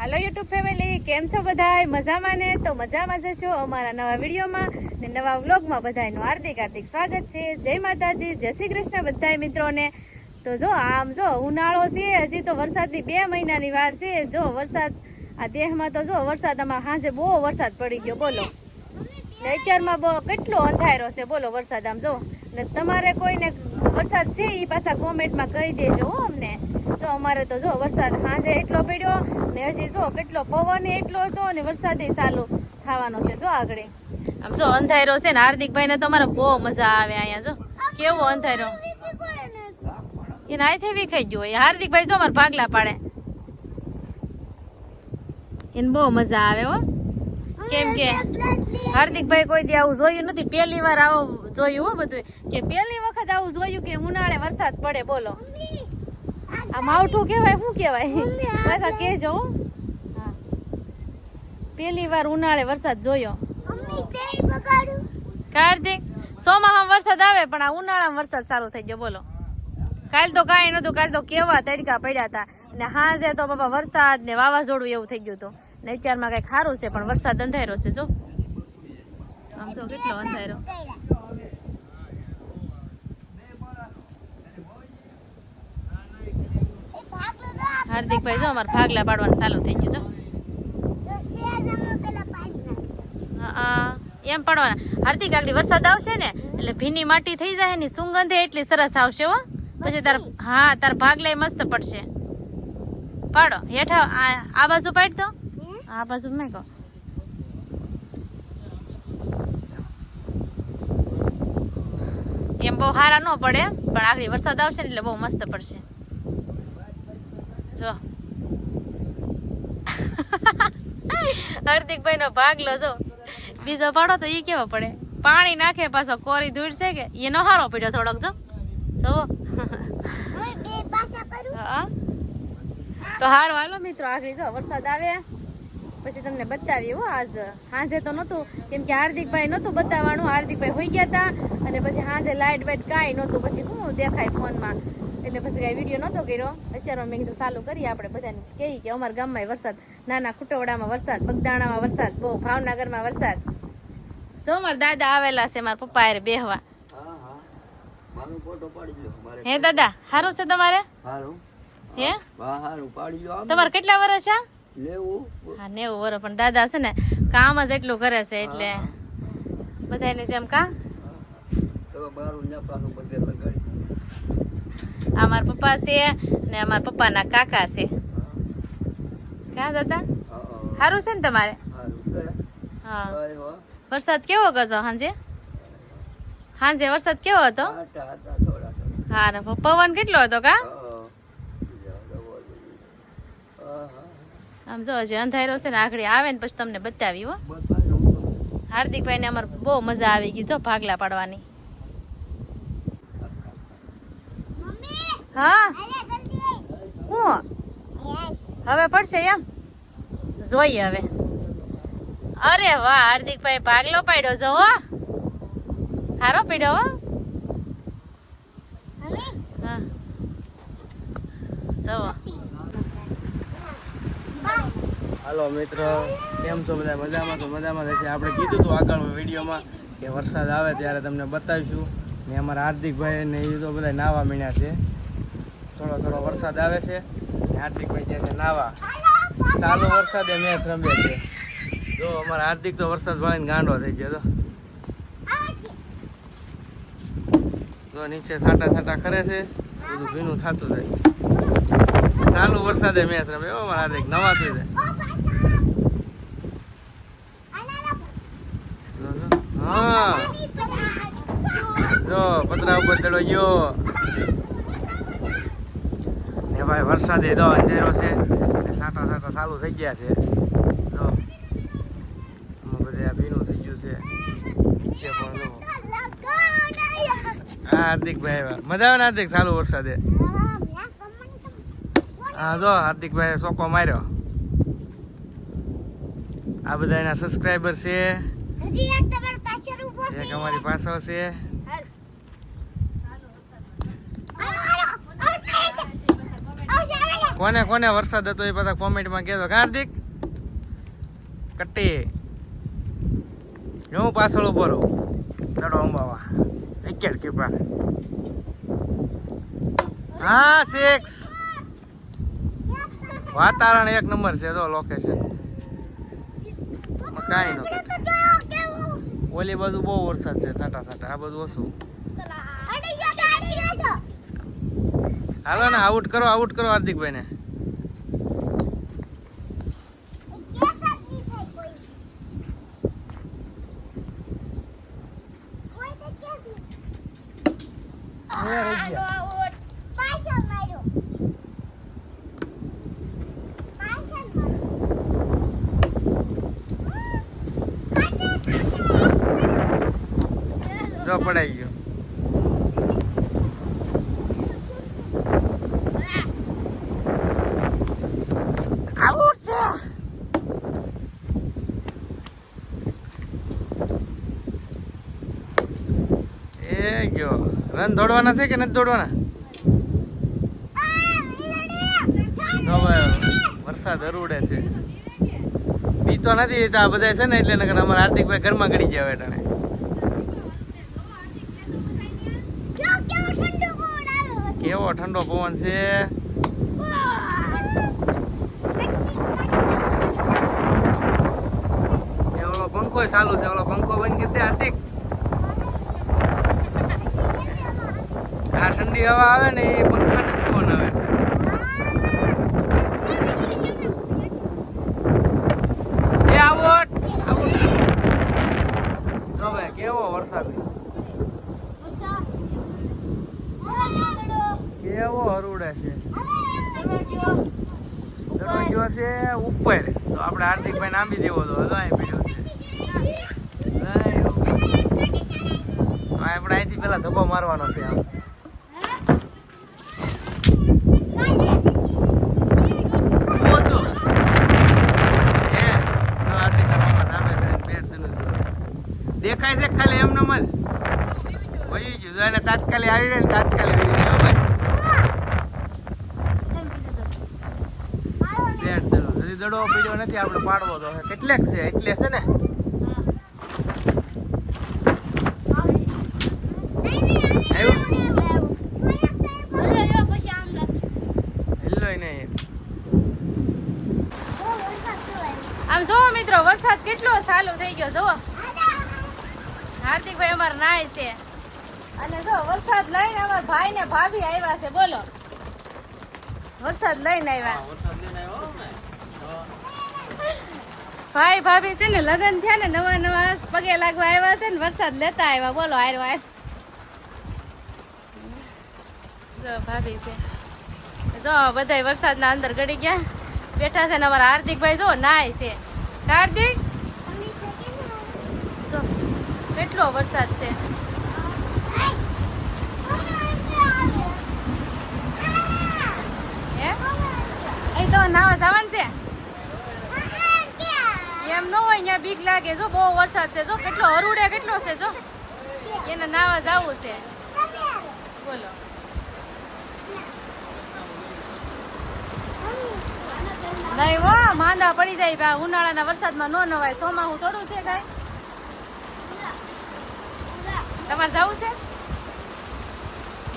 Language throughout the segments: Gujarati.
હાલો યુટ્યુબ ફેમિલી કેમ છો બધાય? મજામાં ને? તો મજામાં જશો અમારા નવા વિડીયોમાં. ને નવા વ્લોગમાં બધાયનું હાર્દિક હાર્દિક સ્વાગત છે. જય માતાજી, જય શ્રી કૃષ્ણ બધા મિત્રોને. તો જો આમ જો ઉનાળો છે, હજી તો વરસાદની બે મહિનાની વાર છે. જો વરસાદ, આ દેહમાં તો જો વરસાદ અમારા સાંજે બહુ વરસાદ પડી ગયો, બોલો. ને અત્યારમાં બહુ કેટલો અંધારો છે, બોલો વરસાદ આમ જો. ને તમારે કોઈને વરસાદ છે એ પાછા કોમેન્ટમાં કહી દેજો હો અમને. જો અમારે તો જો વરસાદ સાંજે એટલો પડ્યો ને હજી જો કેટલો પવન એટલો હતો ને વરસાદ ચાલુ થવાનો છે જો આગળ. આમ જો અંધારો છે ને હાર્દિકભાઈ ને તમારે બહુ મજા આવે અહીંયા જો. કેવો અંધારો એને આથી વિખાઈ ગયો હોય. હાર્દિકભાઈ જો અમારે ભાગલા પાડે. એને બહુ મજા આવે હો. કેમ કે હાર્દિકભાઈ કોઈ દી આવું જોયું નથી. પહેલી વાર આવું જોયું હો બધું કે પહેલી વખત આવું જોયું કે ઉનાળે વરસાદ પડે બોલો. આ માવઠું કહેવાય શું કહેવાય? પાછા કહેજો. પહેલી વાર ઉનાળે વરસાદ જોયો. કાર્તિક સોમાહામ વરસાદ આવે પણ આ ઉનાળામાં વરસાદ સારો થઈ ગયો બોલો. કાલ તો કાંઈ નતું કાલ તો કેવા તડકા પડ્યા હતા. ને હાજે તો બાબા વરસાદ ને વાવાઝોડું એવું થઈ ગયું હતું. ને અત્યારમાં કઈ ખારું છે પણ વરસાદ અંધારો છે જો. આમ જો કેટલો અંધારો હાર્દિકભાઈ જો અમારે ભાગલા પાડવાનું ચાલુ થઈ ગયું જો. હા, એમ પાડવાના. હાર્દિક આગળ વરસાદ આવશે ને એટલે ભીની માટી થઈ જાય ને સુગંધે એટલી સરસ આવશે હો. પછી તાર હા તાર ભાગલા મસ્ત પડશે. પાડો હેઠા આ આ બાજુ પાડ દો આ બાજુ મેં કહો. એમ બહુ સારા ન પડે પણ આગળ વરસાદ આવશે ને એટલે બહુ મસ્ત પડશે. જો. હાર્દિકભાઈ નો ભાગ લો, જો. બીજો પાડો તો ઈ કેવો પડે? પાણી નાખે, પાછો કોરી ધૂળ છે કે? એનો હારો પડ્યો થોડોક, જો. હા. તો હારો હાલો મિત્રો આગળ જો વરસાદ આવે. પછી તમને બતાવી હો આજ. સાંજે તો નહોતું, કેમ કે હાર્દિકભાઈ નહોતું બતાવવાનું. હાર્દિકભાઈ હોઈ ગયા હતા અને પછી સાંજે લાઇટ બાઇટ કાંઈ નહોતું. પછી શું દેખાય ફોનમાં. એટલે પછી કાંઈ વીડિયો નહોતો કર્યો. અત્યારે મેં કીધું ચાલુ કરીએ આપણે બધાને. કહીએ કે અમારા ગામમાં વરસાદ નાના ખુટોવડામાં વરસાદ બગદાણામાં વરસાદ બહુ ભાવનગરમાં વરસાદ. જો મારા દાદા આવેલા છે મારા પપ્પા હારે બેહવા. હા દાદા સારું છે તમારે? હે? તમારે કેટલા વર્ષ છે? હા નેવું વર્ષ. પણ દાદા છે ને કામ જ એટલું કરે છે એટલે બધાની જેમ કા તમે બારું ને પાછું બધે લગાડી આ મારા પપ્પા છે ને અમારા પપ્પાના કાકા છે. ક્યાં દાદા? સારું છે ને તમારે? હા. વરસાદ કેવો ગયો સાંજે સાંજે વરસાદ કેવો હતો? હા ને પવન કેટલો હતો કા? આમ જો હજી અંધારો છે ને આગળ આવે ને પછી તમને બતાવી હો. હાર્દિકભાઈ ને અમારે બહુ મજા આવી ગઈ જો ભાગલા પાડવાની. હા? હું? હવે પડશે એમ? જોઈએ હવે. અરે વાહ હાર્દિકભાઈ ભાગલો પાડ્યો જવો હો. હારો પડ્યો હો. હા. જવો હાલો મિત્રો કેમ છો બધા? મજામાં તો મજામાં રહેશે આપણે કીધું હતું આગળ વિડીયોમાં કે વરસાદ આવે ત્યારે તમને બતાવીશું. ને અમારા હાર્દિકભાઈ ને એ તો બધા નાવા મીણ્યા છે. થોડો થોડો વરસાદ આવે છે. હાર્દિક હાર્દિકભાઈ ત્યાં નાવા. વરસાદે મેચ રમે છે. જો અમારા હાર્દિક તો વરસાદ ભાઈને ગાંડો થઈ ગયો તો. નીચે છાંટા છાંટા કરે છે. બધું ભીનું થતું જાય. ચાલુ વરસાદે મેચ રમે એવો અમારા હાર્દિક. નવા થઈ જાય. હા. જો, પતરા ઉપર ચડો ગયો. ભાઈ વરસાદ એ તો અંધેરો છે. સાંટા સાંટા ચાલુ થઈ ગયા છે. જો આમાં બધે આ ભીનું થઈ ગયું છે. નીચે પણ હાર્દિકભાઈ આવ્યા. મજા આવે ને હાર્દિક ચાલુ વરસાદે? હા જો હાર્દિકભાઈ સોકો માર્યો. આ બધા એના સબસ્ક્રાઈબર છે. એક અમારી પાછળ છે. કોને કોને વરસાદ હતો એ બધા કોમેન્ટમાં કહેતો હાર્દિક કટ્ટી હું પાછળ ઊભો રહું. દડો અંબાવા. વિકેટ કીપર હા સિક્સ વાતાવરણ એક નંબર છે તો લોકેશન કાંઈ નથી ઓલી બાજુ બહુ વરસાદ છે સાટા સાટા. આ બધું ઓછું. હાલો ને આઉટ કરો આઉટ કરો હાર્દિકભાઈ ને પડાઈ ગયો આઉટ છે એ ગયો રન દોડવાના છે કે નથી દોડવાના? વરસાદ અરુડે છે. પીતો નથી, તો આ બધા છે ને એટલે નકર અમારા હાર્દિકભાઈ ઘરમાં ગળી ગયા હવે ટાણે કેવો ઠંડો પવન છે? પંખો ચાલુ છે ઓલો પંખો બંધ કરી દે હાર્દિક. આ ઠંડી હવા આવે ને એ પંખા ને ફોન આવે છે. જો કેવો વરસાદ. કેવો હરુડે છે. ગયો છે ઉપર. તો આપણે હાર્દિકભાઈ નામી દેવો તો હતો અહીં પીડ્યો છે. આપણે અહીંથી પેલા ધબ્બો મારવાનો છે. આમ ઊભો તો. એ, તો હાર્દિકના મામા સામે બેસીને પેટ ધનુષ જોવે. દેખાય એમને જ વહી ગયું. તાત્કાલિક આવી જાય તાત્કાલિક આવી જાય ભાઈ. પેટ હજી દડો પીડ્યો નથી, આપણે પાડવો તો કેટલેક છે? એટલે છે ને? આમ જોવો મિત્રો, વરસાદ કેટલો સારો થઈ ગયો જોવો હાર્દિકભાઈ અમાર નાય છે. અને જો વરસાદ લઈને અમાર ભાઈ ને ભાભી આવ્યા છે બોલો. વરસાદ લઈને આવ્યા. ભાઈ ભાભી છે ને લગ્ન થયા ને નવા નવા પગે લાગવા આવ્યા છે ને વરસાદ લેતા આવ્યા. બોલો આયરો આય જો ભાભી છે. જો બધાય વરસાદના અંદર ગડી ગયા. બેઠા છે ને અમારા હાર્દિકભાઈ જો નાય છે. હાર્દિક જો કેટલો વરસાદ છે? તો નાવા જવાનું છે? એમ ન હોય ત્યાં બીક લાગે. જો બહુ વરસાદ છે. જો કેટલો હરુડે કેટલો છે, જો. એને નાવા જવું છે. બોલો. નહીં વા માંદા પડી જાય. ભાઈ ઉનાળાના વરસાદમાં નો નવાય. સોમાં હું થોડું છે ગાય તમારે જવું છે?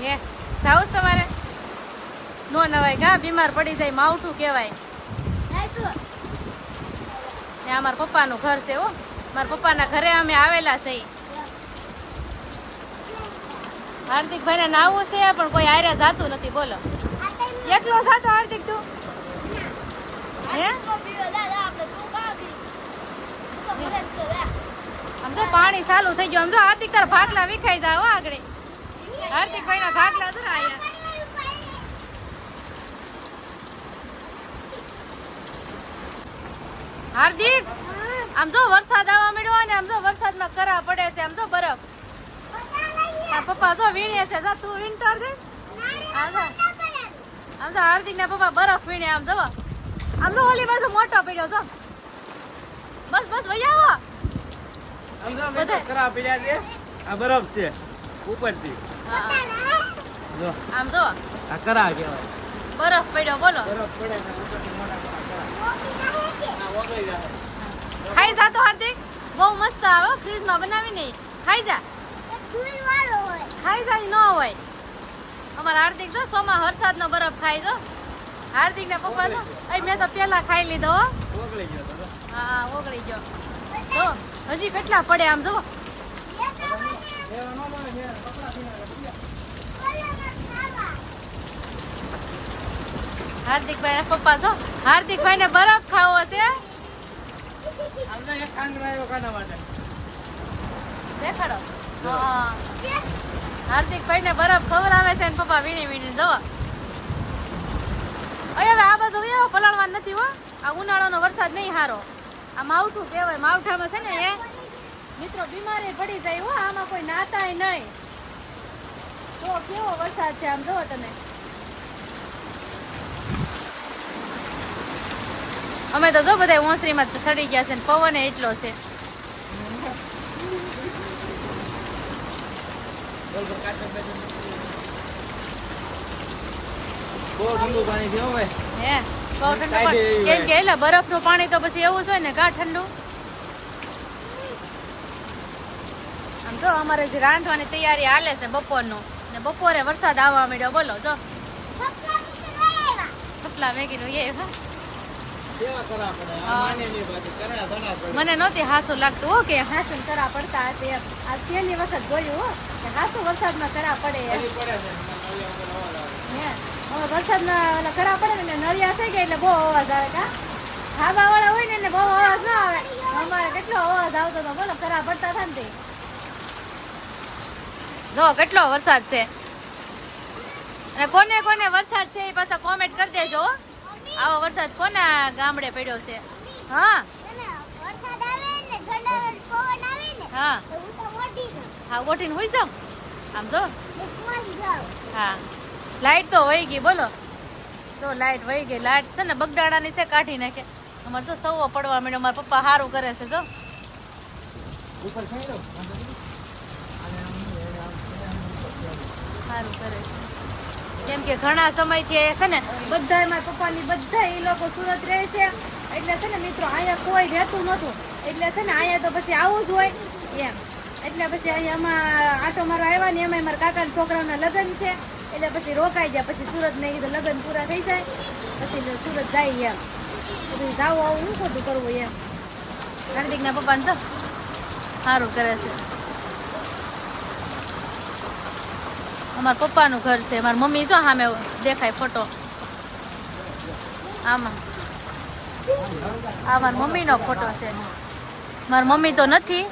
હે જવું તમારે? નો નવાય ગા બીમાર પડી જાય, માવઠું કહેવાય. ને અમારા પપ્પાનું ઘર છે, હો. મારા પપ્પાના ઘરે અમે આવેલા છે. હાર્દિકભાઈ ને નાવું છે, પણ કોઈ આર્યા જાતું નથી, બોલો. એકલો થતો હાર્દિક, તું? હે? તો પાણી ચાલુ થઈ ગયું. તો હાર્દિક તારા ભાગલા વિખાઈ જાય આગળ આગળ. હાર્દિકભાઈ ના ભાગલા તો હાર્દિક, આમ જો વરસાદ આવવા મળ્યો ને આમ તો વરસાદમાં કરા પડે છે, આમ જો બરફ. પપ્પા તો વીણે છે, જા તું વીણતો દે જા. આમ તો હાર્દિક ના પપ્પા બરફ વીણે, આમ જો. આમ તો ઓલી બાજુ મોટો પડ્યો, જો. બસ બસ વહી આવો સમજો મિત્રો, કરા પીડ્યા છે આ બરફ છે ઉપરથી. આમ જો આ કરા કહેવાય. બરફ પડ્યો બોલો. બરફ પડે ને. ખાઈ જા તો હાર્દિક. બહુ મસ્ત આવે હો, ફ્રીજમાં બનાવીને ખાઈ જા. ખાઈ જાય ન હોય. અમારા હાર્દિક જો સોમાં વરસાદનો બરફ ખાઈ જો હાર્દિક ને પપ્પા મેં તો પેલા ખાઈ લીધો હા. ઓગળી ગયો. તો હજી કેટલા પડે આમ જો. હાર્દિકભાઈ પપ્પા જો હાર્દિકભાઈ ને બરફ ખાવો છે. હાર્દિકભાઈ ને બરફ ખવડાવે છે ને પપ્પા વીણી વીણી જો. હવે આ બધું પલાળવાનું નથી હો. આ ઉનાળાનો વરસાદ નહીં હારો. આ માવઠું કહેવાય. માવઠામાં છે ને એ મિત્રો બીમારી પડી જાય હો આમાં કોઈ નાતાય નહીં. તો કેવો વરસાદ છે આમ જોવો તમે. અમે તો જો બધા ઓસરીમાં ચડી ગયા છે ને પવન એટલો છે. બહુ ઠંડુ પાણી હે? બહુ ઠંડુ કાઢી પાણી. કેમ કે એટલે બરફનું પાણી તો પછી એવું જ હોય ને કા ઠંડુ આમ જો અમારે જે રાંધવાની તૈયારી હાલે છે બપોરનું ને બપોરે વરસાદ આવવા માંડ્યો બોલો જો. થપલા મેગીનું એ. માને નહોતી હાસું લાગતું હો કે હાસું કરા પડતા એમ. આ પહેલી વખત જોયું હો કે હાસુ વરસાદમાં કરા પડે એમ હજી પડે છે ને નળિયા ઉપર અવાજ આવે. હે હવે વરસાદના ઓલા કરા પડે ને નળિયા થઈ ગયા એટલે બહુ અવાજ આવે કા ખાવા વાળા હોય ને, એટલે બહુ અવાજ ના આવે. અમારે કેટલો અવાજ આવતો હતો, બોલો, ખરા પડતા હતા ને તે? જો, કેટલો વરસાદ છે. અને કોને કોને વરસાદ છે એ પાછા કોમેન્ટ કરી દેજો આવો વરસાદ કોના ગામડે પડ્યો છે? હા. હા. હા ઓટીને હોઈ જાવ આમ જો. હા. લાઈટ તો વહી ગઈ બોલો. તો લાઈટ વહી ગઈ લાઈટ છે ને બગડાડાની છે કાઢી નાખે. અમારે તો સવો પડવા માંડ્યો મારા પપ્પા સારું કરે છે જો. સારું કરે છે. કેમ કે ઘણા સમયથી એ છે ને બધા મારા પપ્પાની બધા એ લોકો સુરત રહે છે. એટલે છે ને મિત્રો અહીંયા કોઈ રહેતું નહોતું. એટલે છે ને અહીંયા તો પછી આવું જ હોય એમ. એટલે પછી અહીંયા આટો મારો આવ્યા ને એમાં મારા કાકાના છોકરાઓના લગ્ન છે. એટલે પછી રોકાઈ જાય પછી સુરત મેં કીધું લગ્ન પૂરા થઈ જાય, પછી સુરત જાય એમ. પછી જાવ આવું શું ખોટું કરવું એમ. હાર્દિકના પપ્પાને તો સારું કરે છે. અમારા પપ્પાનું ઘર છે, મારી મમ્મી જો સામે દેખાય ફોટો આમાં. આ મારી મમ્મીનો ફોટો છે. મારી મમ્મી તો નથી.